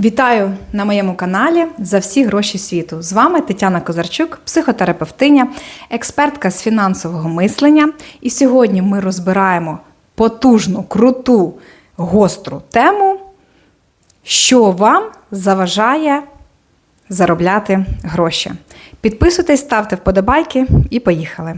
Вітаю на моєму каналі за всі гроші світу. З вами Тетяна Козарчук, психотерапевтиня, експертка з фінансового мислення. І сьогодні ми розбираємо потужну, круту, гостру тему, що вам заважає заробляти гроші. Підписуйтесь, ставте вподобайки і поїхали.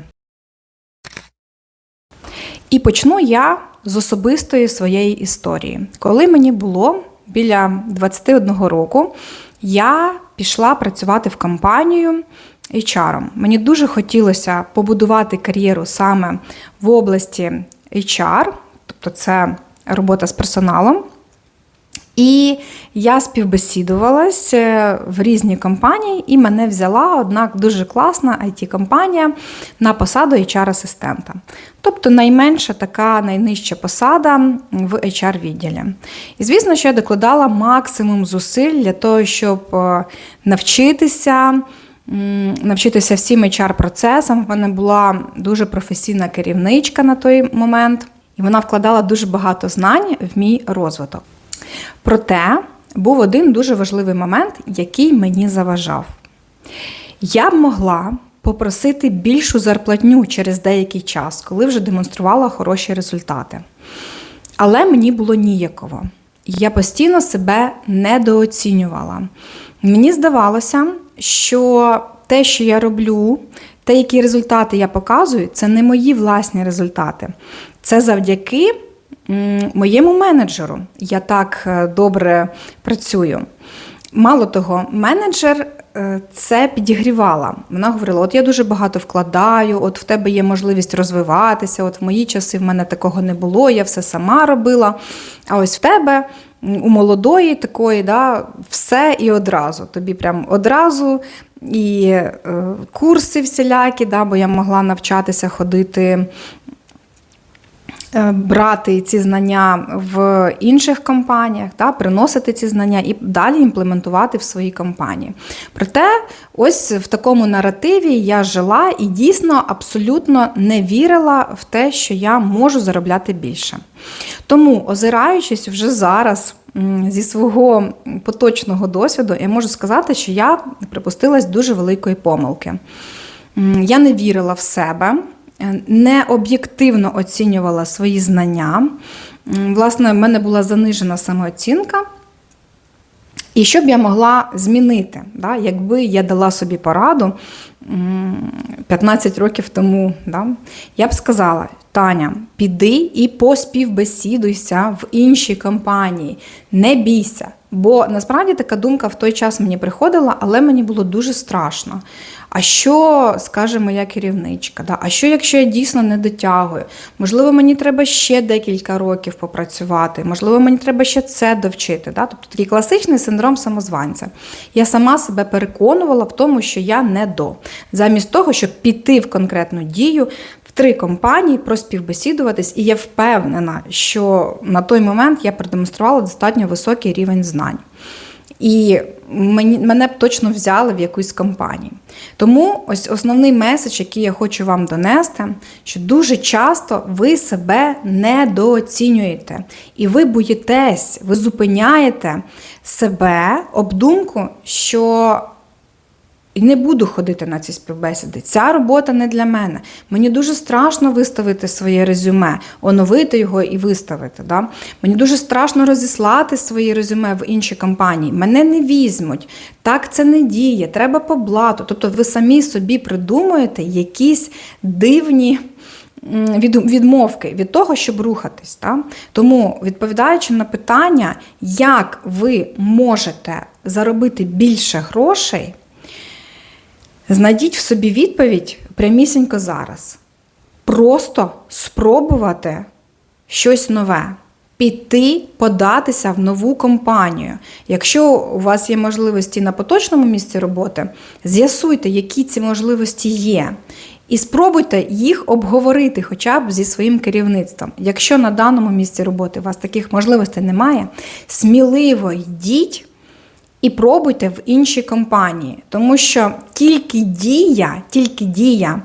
І почну я з особистої своєї історії. Коли мені було біля 21 року, я пішла працювати в компанію HR. Мені дуже хотілося побудувати кар'єру саме в області HR, тобто це робота з персоналом. І я співбесідувалась е, в різні компанії, і мене взяла, однак, дуже класна IT-компанія на посаду HR-асистента. Тобто найменша така найнижча посада в HR-відділі. І звісно, що я докладала максимум зусиль для того, щоб е, навчитися. Навчитися всім HR-процесам. В мене була дуже професійна керівничка на той момент, і вона вкладала дуже багато знань в мій розвиток. Проте був один дуже важливий момент, який мені заважав. Я б могла попросити більшу зарплатню через деякий час, коли вже демонструвала хороші результати. Але мені було ніяково. Я постійно себе недооцінювала. Мені здавалося, що те, що я роблю, те, які результати я показую, це не мої власні результати. Це завдяки моєму менеджеру. Я так е, добре працюю. Мало того, менеджер е, це підігрівала. Вона говорила: от я дуже багато вкладаю, от в тебе є можливість розвиватися, от в мої часи в мене такого не було, я все сама робила. А ось в тебе. У молодої такої, да, все і одразу. Тобі прям одразу і е, курси всілякі, да, бо я могла навчатися ходити брати ці знання в інших компаніях, та, приносити ці знання і далі імплементувати в своїй компанії. Проте, ось в такому наративі я жила і дійсно абсолютно не вірила в те, що я можу заробляти більше. Тому, озираючись вже зараз. Зі свого поточного досвіду я можу сказати, що я припустилась дуже великої помилки. Я не вірила в себе, не об'єктивно оцінювала свої знання. Власне, в мене була занижена самооцінка. І що б я могла змінити, да, якби я дала собі пораду 15 років тому, да, я б сказала: Таня, піди і поспівбесідуйся в іншій компанії, не бійся. Бо насправді така думка в той час мені приходила, але мені було дуже страшно. А що скаже моя керівничка? Да? А що, якщо я дійсно не дотягую? Можливо, мені треба ще декілька років попрацювати, можливо, мені треба ще це довчити. Да? Тобто такий класичний синдром самозванця. Я сама себе переконувала в тому, що я не до. Замість того, щоб піти в конкретну дію, три компанії проспівбесідуватись, і я впевнена, що на той момент я продемонструвала достатньо високий рівень знань. І мене б точно взяли в якусь компанію. Тому ось основний меседж, який я хочу вам донести, що дуже часто ви себе недооцінюєте. І ви боїтесь, ви зупиняєте себе об думку, що і не буду ходити на ці співбесіди. Ця робота не для мене. Мені дуже страшно виставити своє резюме, оновити його і виставити. Да? Мені дуже страшно розіслати своє резюме в інші компанії. Мене не візьмуть. Так це не діє, треба по блату. Тобто ви самі собі придумуєте якісь дивні. від- Відмовки від того, щоб рухатись. Да? Тому, відповідаючи на питання, як ви можете заробити більше грошей, Знайдіть в собі відповідь прямісінько зараз. Просто спробувати щось нове. Піти, податися в нову компанію. Якщо у вас є можливості на поточному місці роботи, з'ясуйте, які ці можливості є. І спробуйте їх обговорити хоча б зі своїм керівництвом. Якщо на даному місці роботи у вас таких можливостей немає, сміливо йдіть і пробуйте в іншій компанії, тому що тільки дія, тільки дія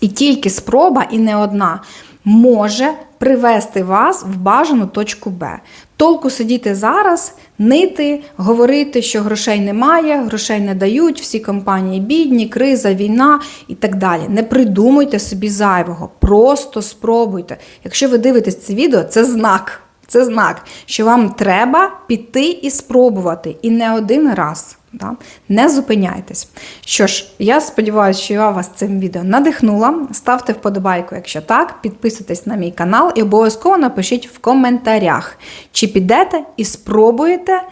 і тільки спроба, і не одна, може привести вас в бажану точку Б. Толку сидіти зараз нити, говорити, що грошей немає, грошей не дають, всі компанії бідні, криза, війна і так далі. Не придумуйте собі зайвого, просто спробуйте. Якщо ви дивитесь це відео, це знак. Це знак, що вам треба піти і спробувати, і не один раз. Да? Не зупиняйтесь. Що ж, я сподіваюся, що я вас цим відео надихнула. Ставте вподобайку, якщо так, підписуйтесь на мій канал і обов'язково напишіть в коментарях, чи підете і спробуєте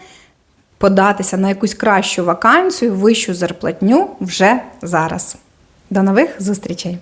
податися на якусь кращу вакансію, вищу зарплатню вже зараз. До нових зустрічей!